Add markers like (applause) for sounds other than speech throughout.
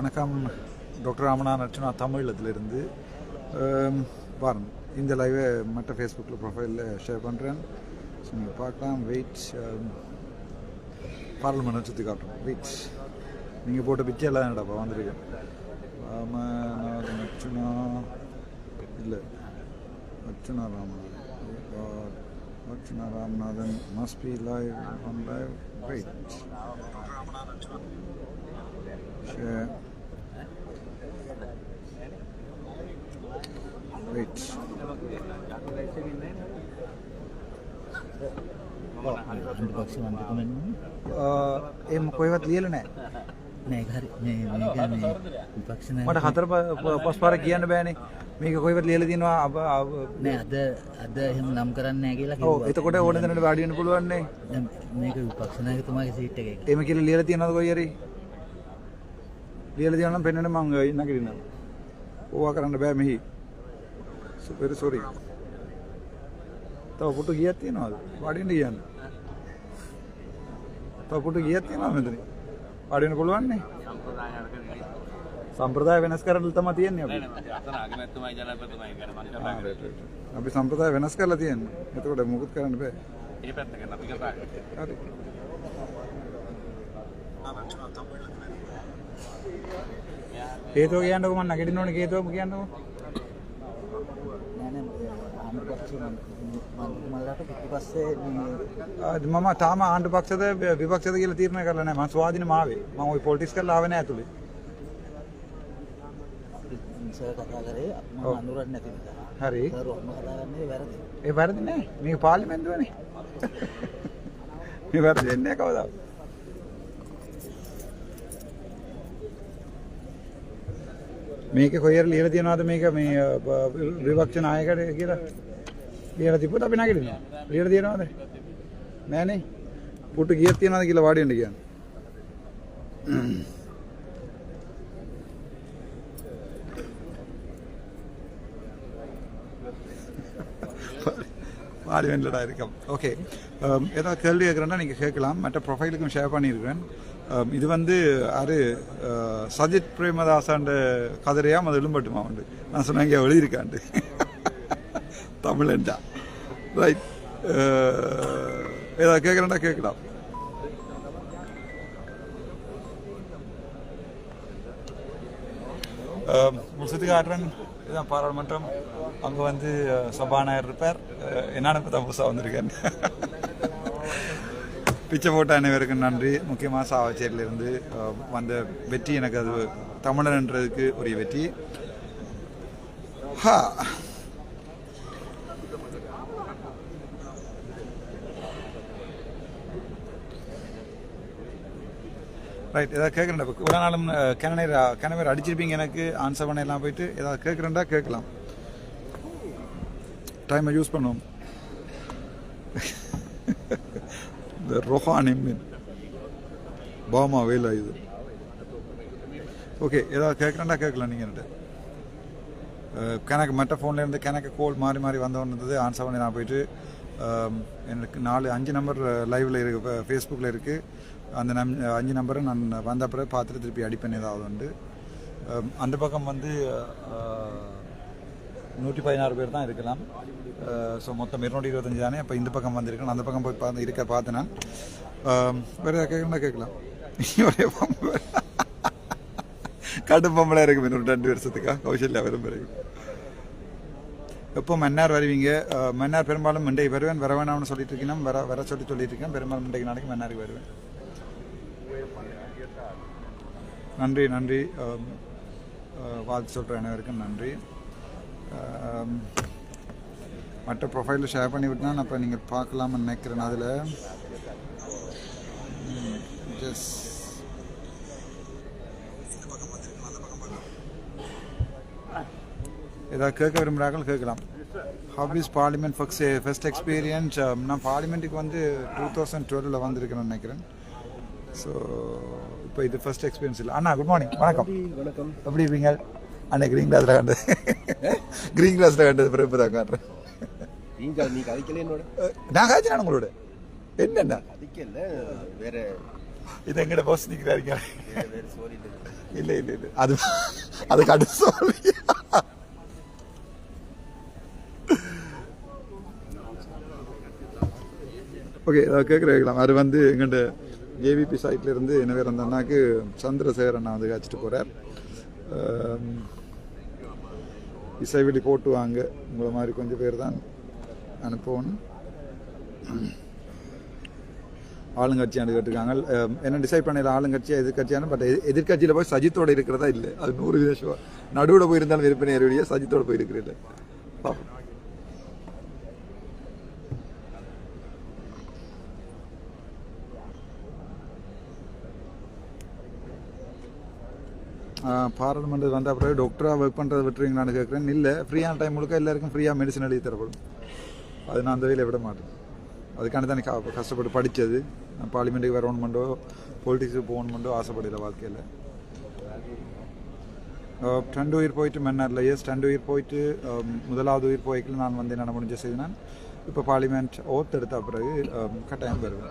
வணக்கம். டாக்டர் ராமநாத் அர்ச்சனா தமிழத்திலிருந்து அம், பாருங்க இந்த லைவை மற்ற ஃபேஸ்புக்கில் ப்ரொஃபைலில் ஷேர் பண்ணுறேன் ஸோ நீங்கள் பார்க்கலாம். வெயிட் பார்லிமெண்ட் சுற்றி காட்டுறோம் வெயிட் நீங்கள் போட்ட பிச்சை எல்லாம் என்னடாப்பா வந்திருக்கேன் ராமநாதன் அர்ச்சனா இல்லை. Archana Ramanathan? Archana Ramanathan? Must be live on live wait share. ඒ කොයිවත් ලියල නෑ. හරි. මට හතර පස් පාර කියන්න බෑනේ. මේක කොයිවත් ලියල තිනවා අප නෑ අද අද එහෙම නම් කරන්න කියලා. එතකොට ඕන දෙනට වාඩියන්න පුළුවන්නේ මේක විපක්ෂ නායකතුමාගේ සීට් එක එම කියල ලියල තියෙනද කොයිරි ලියල තියනම් පෙන්න්නන මංග ඉන්න කිරන්න ඕවා කරන්න බෑ මෙහි. සුපෙර සොරි තව පුට ගියත් තියෙනවාද? වඩින්ට කියන්න තව පුට ගියත් තියෙනවා මෙතන වඩින පුළුවන්නේ සම්ප්‍රදාය වෙනස් කරන්න තම තියෙන්නේ අපි. ආ, right, right, right. අපි සම්ප්‍රදාය වෙනස් කරලා තියෙන්නේ. එතකොට මුකුත් කරන්න බෑ. හරි. හේතුව කියන්නකො මම නැගිටින්න ඕනේ. හේතුවම කියන්නකො. නෑ නෑ මම තාම ආණ්ඩු පක්ෂද විපක්ෂද කියලා තීරණය කරලා නැහැ. මම ස්වාධීන මාවේ. මම ওই පොලිටික්ස් කරලා ආවේ නැහැ ඇතුලේ. සර් කතා කරේ මම ඔව්. අඳුරන්නේ නැති නිසා. හරි. සර් ඔහොම කතා කරන්නේ වැරදි. ඒ වැරදි නෑ. මේක පාර්ලිමේන්තුවනේ (laughs) මේ වැරදි වෙන්නේ නැහැ කවදාවත් මේක කොහෙර ලියලා තියනවාද මේක? මේ විපක්ෂ නායකට කියලා ලියලා තිබ්බොත් අපි නැගිටිනවා ලියලා තියනවාද නෑනේ පුටු ගියක් තියනවාද කියලා වාඩි වෙන්න කියන්නේ பார்லிமெண்ட்டில் இருக்கோம் ஓகே ஏதாவது கேள்வி கேட்குறேன்னா நீங்கள் கேட்கலாம் மற்ற ப்ரொஃபைலுக்கும் ஷேர் பண்ணியிருக்கிறேன் Um, இது வந்து யாரு uh, சஜித் பிரேமதாசாண்ட கதிரையாம் அது எழும்பட்டுமா உண்டு நான் சொன்னேன் இங்கே எழுதியிருக்காண்டு தமிழண்டா ரைட் ஏதாவது கேட்குறேன்டா கேட்கலாம் காட்டுறேன் இதுதான் பாராளுமன்றம் அங்கே வந்து சபாநாயகர் இருப்பார் என்னன்னு தான் புதுசாக வந்திருக்கேன் பிச்சை போட்ட அனைவருக்கும் நன்றி முக்கியமாக சாவச்சேரியிலிருந்து வந்த வெற்றி எனக்கு அது தமிழன்ன்றதுக்கு உரிய வெற்றி ஹா ரைட் ஏதாவது கேட்குறேன்டா. இப்போ இவ்வளோ நாளும் கிணநீர் கிணவர் அடிச்சிருப்பீங்க எனக்கு ஆன்சர் பண்ணலாம் போயிட்டு ஏதாவது கேட்குறேன்டா கேட்கலாம். டைமை யூஸ் பண்ணுவோம். இந்த ரொஹானி மீன் பாமா வெயில் இது. ஓகே ஏதாவது கேட்குறேன்டா கேட்கலாம் நீங்கள் கணக்கு மற்ற ஃபோன்லேருந்து கிணக்கு கணக்கு கோல் மாறி மாறி வந்தவன் இருந்தது ஆன்சர் பண்ணி நான் போயிட்டு எனக்கு நாலு அஞ்சு நம்பர் லைவில் இருக்கு ஃபேஸ்புக்கில் இருக்குது அந்த நம் அஞ்சு நம்பரை நான் வந்த பிறகு பார்த்துட்டு திருப்பி அடிப்பேன் ஏதாவது உண்டு. அந்த பக்கம் வந்து நூற்றி பதினாறு பேர் தான் இருக்கலாம். ஸோ மொத்தம் இருநூற்றி இருபத்தஞ்சு தானே? அப்போ இந்த பக்கம் வந்திருக்கேன் அந்த பக்கம் போய் பார்த்து இருக்க பார்த்தேன் நான். வேறு ஏதாவது கேட்கணும்னா கேட்கலாம். ஒரே பொம்பளை. கடும் பொம்பளை இருக்கு இன்னொரு ரெண்டு வருஷத்துக்கா? கௌசல்யா வரும் பிறகு எப்போ மன்னார் வருவீங்க? மன்னார் பெரும்பாலும் மண்டைக்கு வருவேன் வர வேணாம்னு சொல்லிட்டு இருக்கேன் வர வர சொல்லி சொல்லிட்டு இருக்கேன். பெரும்பாலும் மண்டைக்கு நாளைக்கு மன்னாருக்கு வருவேன். நன்றி நன்றி. வாழ்த்து சொல்கிற அனைவருக்கும் நன்றி. மற்ற ப்ரொஃபைலில் ஷேர் பண்ணி விட்டுனா அப்போ நீங்கள் பார்க்கலாம்னு நினைக்கிறேன். அதில் ஜஸ்ட் ஏதாவது கேட்க விரும்புகிறார்கள் கேட்கலாம். Hobbies parliament first first experience நான் பார்லிமெண்ட்டுக்கு வந்து டூ தௌசண்ட் டுவெலில் வந்திருக்கிறேன்னு நினைக்கிறேன். ஸோ இப்போ இது ஃபர்ஸ்ட் எக்ஸ்பீரியன்ஸ் இல்லை. அண்ணா குட் மார்னிங் வணக்கம். வணக்கம். எப்படி இருப்பீங்க அண்ணா க்ரீன் கிளாஸில் கண்டது. க்ரீன் கிளாஸில் கண்டது. பிறகு தான் காட்டுறேன். நீங்க நீ கதைக்கல என்னோட? நான் காய்ச்சி நான் உங்களோட? என்னண்ணா? கதைக்கல. வேற இது எங்கட பாஸ் நிற்கிறாருங்க இல்லை. இல்லை இல்லை அது அது கடுத்து ஓகே ஓகே கேட்குறேன் அது வந்து எங்கள்கிட்ட ஏவிபி சைட்லேருந்து என்ன பேர் அந்த அண்ணாக்கு சந்திரசேகர் அண்ணா வந்து காய்ச்சிட்டு போகிறார் இசைவெளி போட்டு வாங்க. உங்களை மாதிரி கொஞ்சம் பேர் தான் அனுப்பணும். ஆளுங்கட்சி கேட்டிருக்காங்க என்ன டிசைட் பண்ணல ஆளுங்கட்சியா எதிர்கட்சியான பட் எதிர்கட்சியில் போய் சஜித்தோட இருக்கிறதா இல்லை? அது நூறு வீத நடுவில் போயிருந்தாலும் விற்பனை ஏறிய சஜித்தோட போயிருக்கிறேன் பார்ப்போம் பாராளுமன்றம் வந்த பிறகு டாக்டராக ஒர்க் பண்ணுறதை விட்டுருவீங்களான்னு கேட்குறேன் இல்லை ஃப்ரீயான டைம் முழுக்க எல்லாருக்கும் ஃப்ரீயாக மெடிசன் எழுதி தரப்படும். அது நான் அந்த வேலையை விட மாட்டேன். அதுக்கான தான் க- கஷ்டப்பட்டு படித்தது நான் பார்லிமெண்ட்டுக்கு வரணுமெண்டோ பொலிட்டிக்ஸுக்கு போகணுமெண்டோ ஆசைப்படல வாழ்க்கையில். ரெண்டு உயிர் போயிட்டு மன்னரில். எஸ் ரெண்டு உயிர் போயிட்டு முதலாவது உயிர் போய்க்கில் நான் வந்து என்ன முடிஞ்ச செய்தினான் இப்போ பார்லிமெண்ட் ஓத் எடுத்த பிறகு கட்டாயம் வருவேன்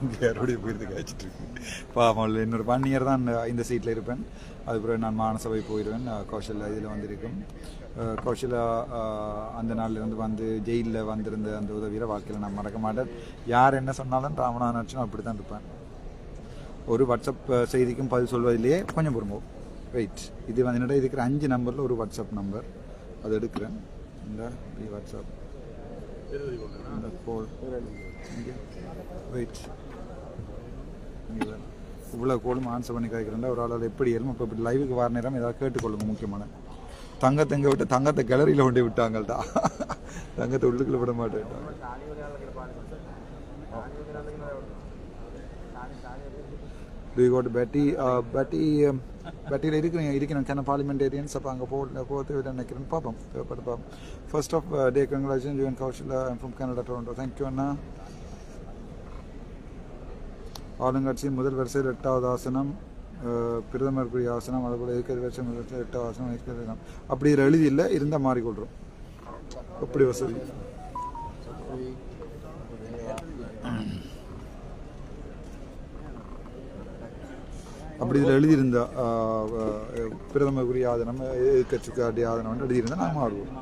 அங்கே யாரோடய போயிருந்து காய்ச்சிட்டு இருக்கு. பாவம் இன்னொரு ஒன் இயர் தான் இந்த சீட்டில் இருப்பேன். அதுக்கப்புறம் நான் மானசபை போயிடுவேன் கௌஷல் இதில் வந்திருக்கும் கௌஷலா அந்த நாள்லேருந்து வந்து ஜெயிலில் வந்திருந்த அந்த உதவியை வாழ்க்கையில் நான் மறக்க மாட்டேன். யார் என்ன சொன்னாலும் ராமநாதன் அப்படி தான் இருப்பேன். ஒரு வாட்ஸ்அப் செய்திக்கும் பதில் சொல்வதிலேயே கொஞ்சம் பொறுமோ. வெயிட் இது வந்து என்னடா இருக்கிற அஞ்சு நம்பரில் ஒரு வாட்ஸ்அப் நம்பர் அதை எடுக்கிறேன். இந்த வாட்ஸ்அப் வெயிட் இவ்வளோ கோலும் ஆன்சர் பண்ணி காய்க்கிறேன்டா ஒரு ஆளால் எப்படி ஏறும் இப்போ இப்படி லைவுக்கு வர நேரம் ஏதாவது கேட்டுக்கொள்ளுங்க முக்கியமான தங்கத்தை எங்கே விட்டு தங்கத்தை கேலரியில் கொண்டு விட்டாங்கள்டா தங்கத்தை உள்ளுக்குள்ள விட மாட்டேன் டு யூ கோட் பெட்டி பெட்டி பெட்டியில் இருக்கிறீங்க இருக்கிறேன் கேன பார்லிமெண்டேரியன்ஸ் அப்போ அங்கே போ போகிறது விட நினைக்கிறேன் பார்ப்போம் தேவைப்பட்டு பார்ப்போம் first of day congratulation June Kaushal from Canada Toronto thank you அண்ணா ஆளுங்கட்சியின் முதல் வரிசையில் எட்டாவது ஆசனம் பிரதமருக்குரிய ஆசனம் அதுபோல் இருக்கிற வருஷம் முதல் எட்டாவது ஆசனம் இருக்கிற ஆசனம். அப்படி இதில் எழுதி இல்லை இருந்தால் மாறிக்கொள்கிறோம் அப்படி வசதி அப்படி இதில் எழுதியிருந்தா பிரதமருக்குரிய ஆதனம் எதிர்கட்சிக்காரிய ஆதனம் எழுதியிருந்தா நான் மாறுவோம்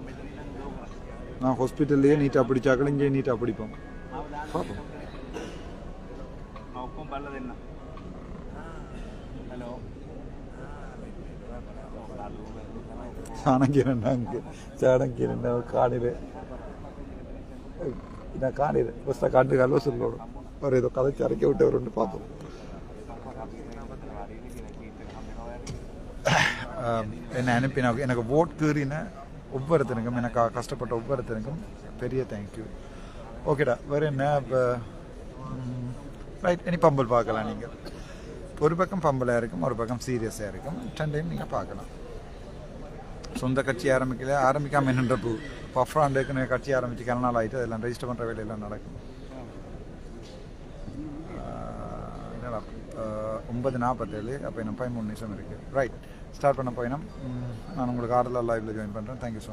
நான் ஹாஸ்பிட்டல்லையே நீட்டாக படித்தாக்கள் இங்கே நீட்டாக படிப்போம். பார்ப்போம். சாணங்கிறேன் அங்கே? சாணங்கிறேன் காணிடு நான் காணிடு பஸ்ஸாக காட்டுக்காலும் சொல்லணும் அவர் ஏதோ கதைச்சு அரைக்க விட்டவர் ஒன்று பார்ப்போம் என்னை அனுப்பின எனக்கு ஓட் கீறின ஒவ்வொருத்தனுக்கும் எனக்கு கஷ்டப்பட்ட ஒவ்வொருத்தனுக்கும் பெரிய தேங்க்யூ ஓகேடா வேறு என்ன? இப்போ ரைட் இனி பம்பல் பார்க்கலாம் நீங்கள் ஒரு பக்கம் பம்பலாக இருக்கும் ஒரு பக்கம் சீரியஸாக இருக்கும். ரெண்டையும் நீங்கள் பார்க்கலாம். சொந்த கட்சி ஆரம்பிக்கல ஆரம்பிக்காமல் என்னன்ற பூ. பஃப்ராண்டுக்குன்னு கட்சி ஆரம்பித்து கல நாள் ஆகிட்டு அதெல்லாம் ரெஜிஸ்டர் பண்ணுற வேலையெல்லாம் நடக்கும். என்னடா ஒன்பது நாற்பத்தேழு அப்போ இன்னும் பதிமூணு நிமிஷம் இருக்குது ரைட் ஸ்டார்ட் பண்ண பயணம். நான் உங்களுக்கு ஆர்டர்லாம் லைவில் ஜாயின் பண்ணுறேன் தேங்க்யூ ஸோ மச்